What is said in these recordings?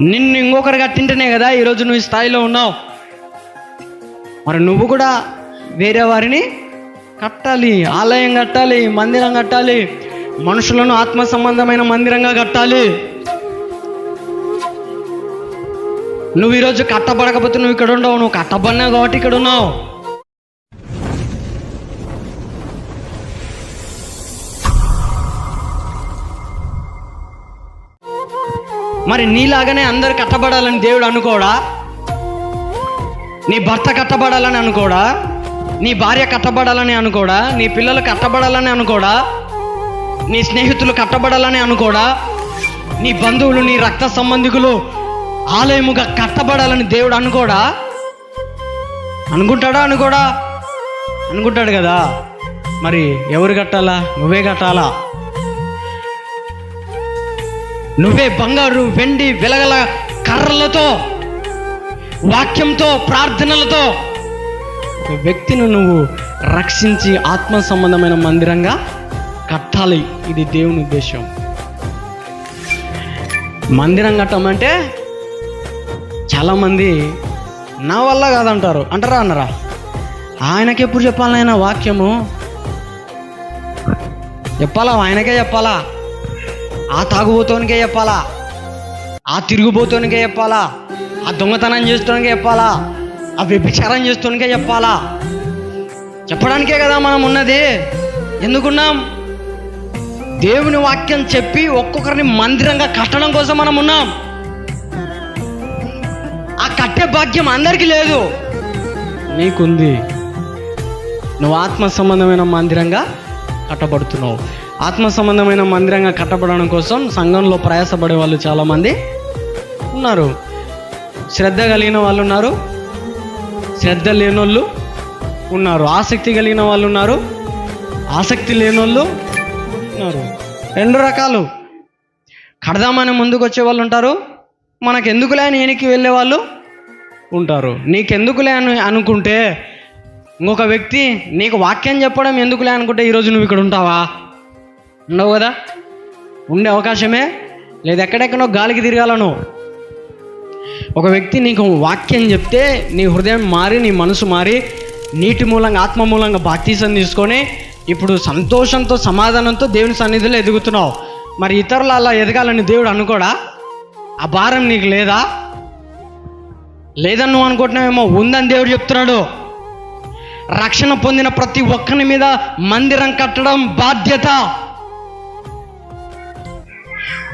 నిన్ను ఇంకొకరు కట్టింటేనే కదా ఈరోజు నువ్వు ఈ స్థాయిలో ఉన్నావు. మరి నువ్వు కూడా వేరే వారిని కట్టాలి ఆలయం కట్టాలి మందిరం కట్టాలి మనుషులను ఆత్మ సంబంధమైన మందిరంగా కట్టాలి. నువ్వు ఈరోజు కట్టబడకపోతే నువ్వు ఇక్కడ ఉండవు నువ్వు కట్టబడినావు కాబట్టి ఇక్కడ ఉన్నావు. మరి నీలాగానే అందరు కట్టబడాలని దేవుడు అనుకోడా? నీ భర్త కట్టబడాలని అనుకోడా? నీ భార్య కట్టబడాలని అనుకోడా? నీ పిల్లలు కట్టబడాలని అనుకోడా? నీ స్నేహితులు కట్టబడాలని అనుకోడా? నీ బంధువులు నీ రక్త సంబంధికులు ఆలయముగా కట్టబడాలని దేవుడు అనుకోడా? అనుకుంటాడా అనుకోడా? అనుకుంటాడు కదా. మరి ఎవరు కట్టాలా? నువ్వే కట్టాలా? నువ్వే బంగారు వెండి వెలగల కర్రలతో వాక్యంతో ప్రార్థనలతో ఒక వ్యక్తిని నువ్వు రక్షించి ఆత్మ సంబంధమైన మందిరంగా కట్టాలి. ఇది దేవుని ఉద్దేశం. మందిరం కట్టమంటే చాలామంది నా వల్ల కాదంటారు. అంటారా అన్నరా? ఆయనకి ఎప్పుడు చెప్పాలి ఆయన వాక్యము? చెప్పాలా? ఆయనకే చెప్పాలా? ఆ తాగుబోతోనికే చెప్పాలా? ఆ తిరుగుబోతోనికే చెప్పాలా? ఆ దొంగతనం చేస్తోనికే చెప్పాలా? ఆ వ్యభిచారం చేస్తోనికే చెప్పాలా? చెప్పడానికే కదా మనం ఉన్నది. ఎందుకున్నాం? దేవుని వాక్యం చెప్పి ఒక్కొక్కరిని మందిరంగా కట్టడం కోసం మనం ఉన్నాం. ఆ కట్టే భాగ్యం అందరికీ లేదు. నీకుంది. నువ్వు ఆత్మ సంబంధమైన మందిరంగా కట్టబడుతున్నావు. ఆత్మ సంబంధమైన మందిరంగా కట్టబడడం కోసం సంఘంలో ప్రయాసపడే వాళ్ళు చాలామంది ఉన్నారు. శ్రద్ధ కలిగిన వాళ్ళు ఉన్నారు. శ్రద్ధ లేనోళ్ళు ఉన్నారు. ఆసక్తి కలిగిన వాళ్ళు ఉన్నారు. ఆసక్తి లేనోళ్ళు ఉన్నారు. రెండు రకాలు. కడదామని ముందుకు వచ్చే వాళ్ళు ఉంటారు. మనకెందుకు లేని అని వెనక్కి వెళ్ళే వాళ్ళు ఉంటారు. నీకెందుకులే అని అనుకుంటే ఇంకొక వ్యక్తి నీకు వాక్యం చెప్పడం ఎందుకులే అనుకుంటే ఈరోజు నువ్వు ఇక్కడ ఉంటావా? ఉండవు కదా? ఉండే అవకాశమే? లేదు ఎక్కడెక్కడో గాలికి తిరగాలను ఒక వ్యక్తి నీకు వాక్యం చెప్తే నీ హృదయం మారి నీ మనసు మారి నీటి మూలంగా ఆత్మ మూలంగా బాప్తీసం తీసుకొని ఇప్పుడు సంతోషంతో సమాధానంతో దేవుని సన్నిధిలో ఎదుగుతున్నావు. మరి ఇతరులు అలా ఎదగాలని దేవుడు అనుకోడా? ఆ భారం నీకు లేదా? లేదని నువ్వు అనుకుంటున్నావేమో? ఉందని దేవుడు చెప్తున్నాడు. రక్షణ పొందిన ప్రతి ఒక్కరి మీద మందిరం కట్టడం బాధ్యత.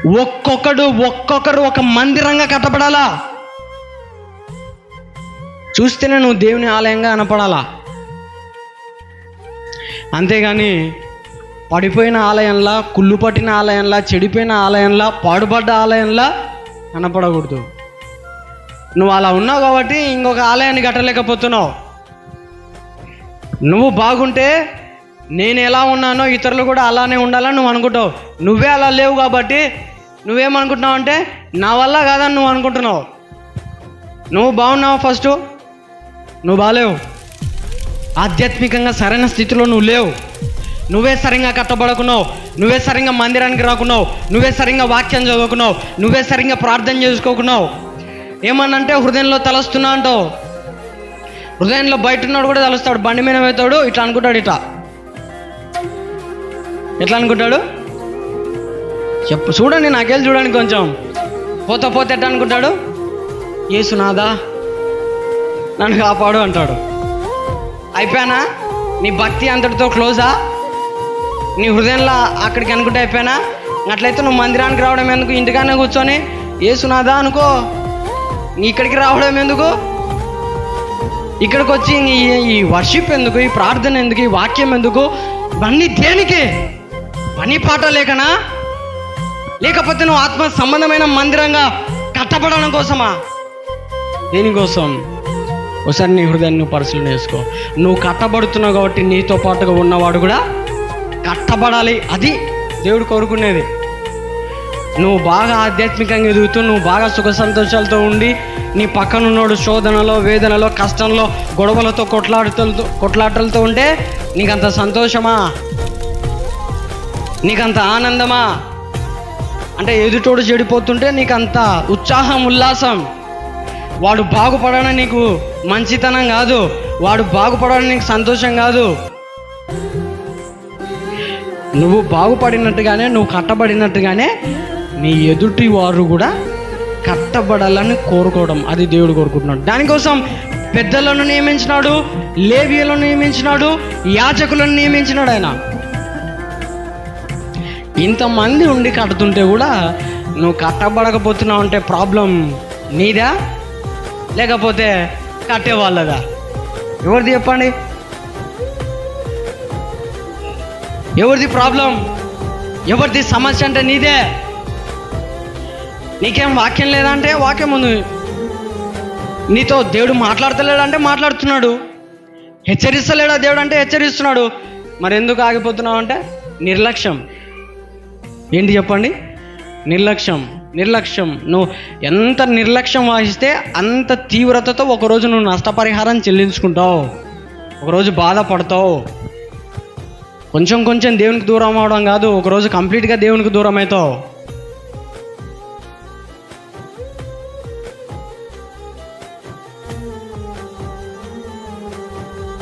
ఒక్కొక్కడు ఒక్కొక్కరు ఒక మందిరంగా కట్టబడాలా? చూస్తేనే నువ్వు దేవుని ఆలయంగా అనపడాలా? అంతేగాని పడిపోయిన ఆలయంలా కుళ్ళు పట్టిన ఆలయంలా చెడిపోయిన ఆలయంలా పాడుపడ్డ ఆలయంలా కనపడకూడదు నువ్వు అలా ఉన్నావు కాబట్టి ఇంకొక ఆలయాన్ని కట్టలేకపోతున్నావు. నువ్వు బాగుంటే నేను ఎలా ఉన్నానో ఇతరులు కూడా అలానే ఉండాలని నువ్వు అనుకుంటావు. నువ్వే అలా లేవు కాబట్టి నువ్వేమనుకుంటున్నావు అంటే నా వల్ల కాదని నువ్వు అనుకుంటున్నావు. నువ్వు బాగున్నావు ఫస్ట్ నువ్వు బాగాలేవు ఆధ్యాత్మికంగా సరైన స్థితిలో నువ్వు లేవు. నువ్వే సరిగా కట్టబడకున్నావు. నువ్వే సరిగా మందిరానికి రాకున్నావు. నువ్వే సరిగా వాక్యం చదువుకున్నావు. నువ్వే సరిగా ప్రార్థన చేసుకోకున్నావు ఏమన్నంటే హృదయంలో తలస్తున్నా అంటావు. హృదయంలో బయట ఉన్నాడు కూడా తలుస్తాడు. బండి మీద పోతాడు ఇట్లా అనుకుంటాడు ఇట్లా. ఎట్లా అనుకుంటాడు? చెప్పు చూడండి నాకెళ్ళి చూడండి కొంచెం. పోతా పోతే ఎట్లా అనుకుంటాడు? ఏసునాదా నన్ను కాపాడు అంటాడు. అయిపోయానా? నీ భక్తి అంతటితో క్లోజా? నీ హృదయంలో అక్కడికి అనుకుంటే అయిపోయానా? అట్లయితే నువ్వు మందిరానికి రావడం ఎందుకు? ఇంటికానే కూర్చొని ఏసునాదా అనుకో. నీ ఇక్కడికి రావడం ఎందుకు? ఇక్కడికి వచ్చి ఈ వర్షిప్ ఎందుకు? ఈ ప్రార్థన ఎందుకు? ఈ వాక్యం ఎందుకు? ఇవన్నీ దేనికి? పని పాట లేకనా? లేకపోతే నువ్వు ఆత్మ సంబంధమైన మందిరంగా కట్టబడడం కోసమా? దేనికోసం? ఒకసారి నీ హృదయాన్ని నువ్వు పరిశీలన చేసుకో. నువ్వు కట్టబడుతున్నావు కాబట్టి నీతో పాటుగా ఉన్నవాడు కూడా కట్టబడాలి. అది దేవుడు కోరుకునేది. నువ్వు బాగా ఆధ్యాత్మికంగా ఎదుగుతూ నువ్వు బాగా సుఖ సంతోషాలతో ఉండి నీ పక్కనున్నోడు శోధనలో వేదనలో కష్టంలో గొడవలతో కొట్లాడుతలతో కొట్లాటలతో ఉంటే నీకంత సంతోషమా? నీకంత ఆనందమా? అంటే ఎదుటోడు చెడిపోతుంటే నీకు అంత ఉత్సాహం ఉల్లాసం. వాడు బాగుపడడం నీకు మంచితనం కాదు. వాడు బాగుపడడం నీకు సంతోషం కాదు. నువ్వు బాగుపడినట్టుగానే నువ్వు కట్టబడినట్టుగానే నీ ఎదుటి వారు కూడా కట్టబడాలని కోరుకోవడం అది దేవుడు కోరుకుంటున్నాడు. దానికోసం పెద్దలను నియమించినాడు లేవియలను నియమించినాడు యాజకులను నియమించినాడు ఆయన. ఇంతమంది ఉండి కడుతుంటే కూడా నువ్వు కట్టబడకపోతున్నావు అంటే ప్రాబ్లం నీదా? లేకపోతే కట్టే వాళ్ళదా ఎవరిది చెప్పండి? ఎవరిది ప్రాబ్లం? ఎవరిది సమస్య అంటే నీదే? నీకేం వాక్యం లేదంటే వాక్యం ఉంది. నీతో దేవుడు మాట్లాడతలేడంటే మాట్లాడుతున్నాడు. హెచ్చరిస్తలేడా దేవుడు అంటే హెచ్చరిస్తున్నాడు. మరి ఎందుకు ఆగిపోతున్నావు అంటే నిర్లక్ష్యం. ఏంటి చెప్పండి? నిర్లక్ష్యం నిర్లక్ష్యం. నువ్వు ఎంత నిర్లక్ష్యం వహిస్తే అంత తీవ్రతతో ఒకరోజు నువ్వు నష్టపరిహారం చెల్లించుకుంటావు. ఒకరోజు బాధపడతావు. కొంచెం కొంచెం దేవునికి దూరం అవడం కాదు ఒకరోజు కంప్లీట్గా దేవునికి దూరం అవుతావు.